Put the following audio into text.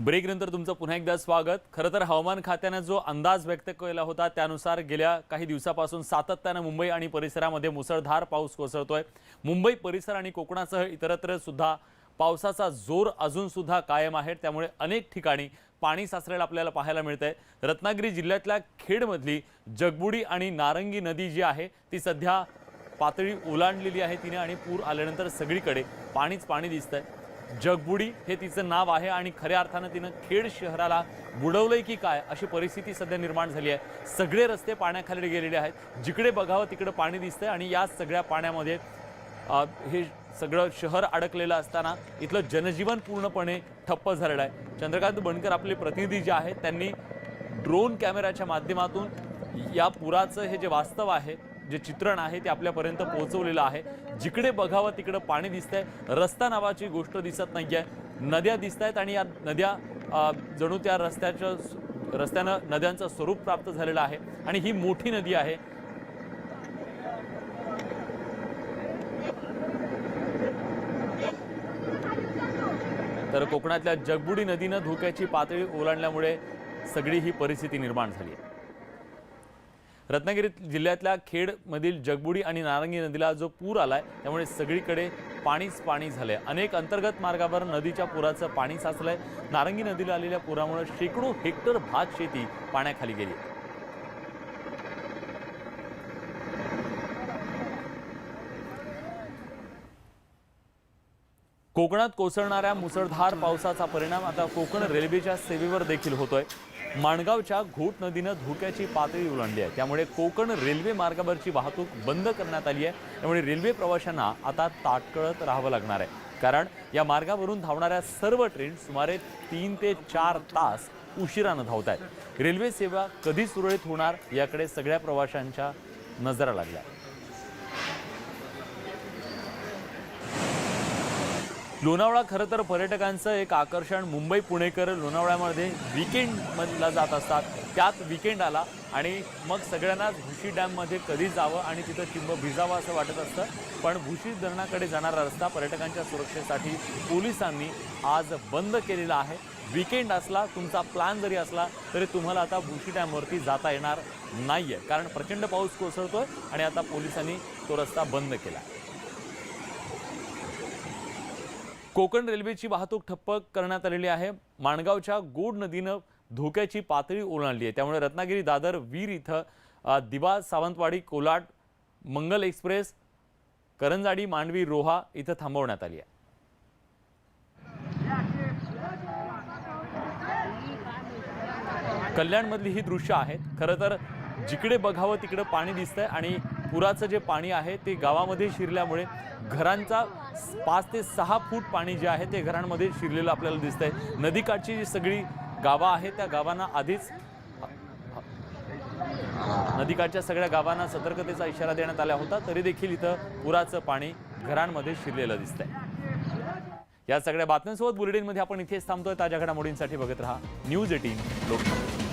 ब्रेकनंतर तुमचं पुन्हा एकदा स्वागत. खरं तर हवामान खात्यानं जो अंदाज व्यक्त केला होता त्यानुसार गेल्या काही दिवसापासून सातत्यानं मुंबई आणि परिसरामध्ये मुसळधार पाऊस कोसळतोय. मुंबई परिसर आणि कोकणासह इतरत्र सुद्धा पावसाचा जोर अजून सुद्धा कायम आहे. त्यामुळे अनेक ठिकाणी पाणी साचलेलं आपल्याला पाहायला मिळतंय. रत्नागिरी जिल्ह्यातल्या खेडमधली जगबुडी आणि नारंगी नदी जी आहे ती सध्या पातळी ओलांडलेली आहे तिने आणि पूर आल्यानंतर सगळीकडे पाणीच पाणी दिसतंय. जगबुडी हे तिचं नाव आहे आणि खऱ्या अर्थानं तिनं खेड शहराला बुडवलंय की काय अशी परिस्थिती सध्या निर्माण झाली आहे. सगळे रस्ते पाण्याखाली गेलेले आहेत. जिकडे बघावं तिकडं पाणी दिसतंय आणि या सगळ्या पाण्यामध्ये हे सगळं शहर अडकलेलं असताना इथलं जनजीवन पूर्णपणे ठप्प झालेलं आहे. चंद्रकांत बनकर आपले प्रतिनिधी जे आहेत त्यांनी ड्रोन कॅमेऱ्याच्या माध्यमातून या पुराचं हे जे वास्तव आहे जे चित्रण आहे ते आपल्यापर्यंत पोहोचवलेलं आहे. जिकडे बघावं तिकडं पाणी दिसतंय. रस्ता नावाची गोष्ट दिसत नाही आहे नद्या दिसत आहेत आणि या नद्या जणू त्या रस्त्याच्या रस्त्यानं नद्यांचं स्वरूप प्राप्त झालेलं आहे आणि ही मोठी नदी आहे. तर कोकणातल्या जगबुडी नदीनं धोक्याची पातळी ओलांडल्यामुळे सगळी ही परिस्थिती निर्माण झाली आहे. रत्नागिरी जिल्ह्यातल्या खेडमधील जगबुडी आणि नारंगी नदीला जो पूर आलाय त्यामुळे सगळीकडे पाणीच पाणी झालंय. अनेक अंतर्गत मार्गावर नदीच्या पुराचं पाणी साचलंय. नारंगी नदीला आलेल्या पुरामुळे शेकडो हेक्टर भात शेती पाण्याखाली गेली. कोकणात कोसळणाऱ्या मुसळधार पावसाचा परिणाम आता कोकण रेल्वेच्या सेवेवर देखील होतोय. माणगावच्या घोट नदीनं धोक्याची पातळी ओलांडली आहे. त्यामुळे कोकण रेल्वे मार्गावरची वाहतूक बंद करण्यात आली आहे. त्यामुळे रेल्वे प्रवाशांना आता ताटकळत राहावं लागणार आहे. कारण या मार्गावरून धावणाऱ्या सर्व ट्रेन सुमारे तीन ते चार तास उशिरानं धावत आहेत रेल्वे सेवा कधी सुरळीत होणार याकडे सगळ्या प्रवाशांच्या नजरा लागल्या. लोणावळा खरं तर पर्यटकांचं एक आकर्षण. मुंबई पुणेकर लोणावळ्यामध्ये विकेंडमधला जात असतात. त्यात विकेंड आला आणि मग सगळ्यांनाच भुशी डॅममध्ये कधी जावं आणि तिथं चिंब भिजावं असं वाटत असतं. पण भुशी धरणाकडे जाणारा रस्ता पर्यटकांच्या सुरक्षेसाठी पोलिसांनी आज बंद केलेला आहे. विकेंड असला तुमचा प्लॅन जरी असला तरी तुम्हाला आता भुशी डॅमवरती जाता येणार नाही आहे कारण प्रचंड पाऊस कोसळतोय आणि आता पोलिसांनी तो रस्ता बंद केला आहे कोकण रेल्वेची वाहतूक ठप्प करण्यात आलेली आहे. माणगावच्या गोड नदीनं धोक्याची पातळी ओलांडली आहे. त्यामुळे रत्नागिरी दादर वीर इथं दिवा सावंतवाडी कोलाड मंगल एक्सप्रेस करंजाडी मांडवी रोहा इथं थांबवण्यात आली आहे. कल्याणमधली ही दृश्य आहेत. खरं तर जिकडे बघावं तिकडं पाणी दिसतंय आणि पुराचं जे पाणी आहे ते गावामध्ये शिरल्यामुळे घरांचा पाच ते सहा फूट पाणी जे आहे ते घरांमध्ये शिरलेलं आपल्याला दिसतंय. नदीकाठची जी सगळी गावं आहेत त्या गावांना आधीच नदीकाठच्या सगळ्या गावांना सतर्कतेचा इशारा देण्यात आला होता तरी देखील इथं पुराचं पाणी घरांमध्ये शिरलेलं दिसतंय. या सगळ्या बातम्यांसोबत बुलेटिनमध्ये आपण इथेच थांबतोय. ताज्या घडामोडींसाठी बघत राहा. News eighteen Lokmat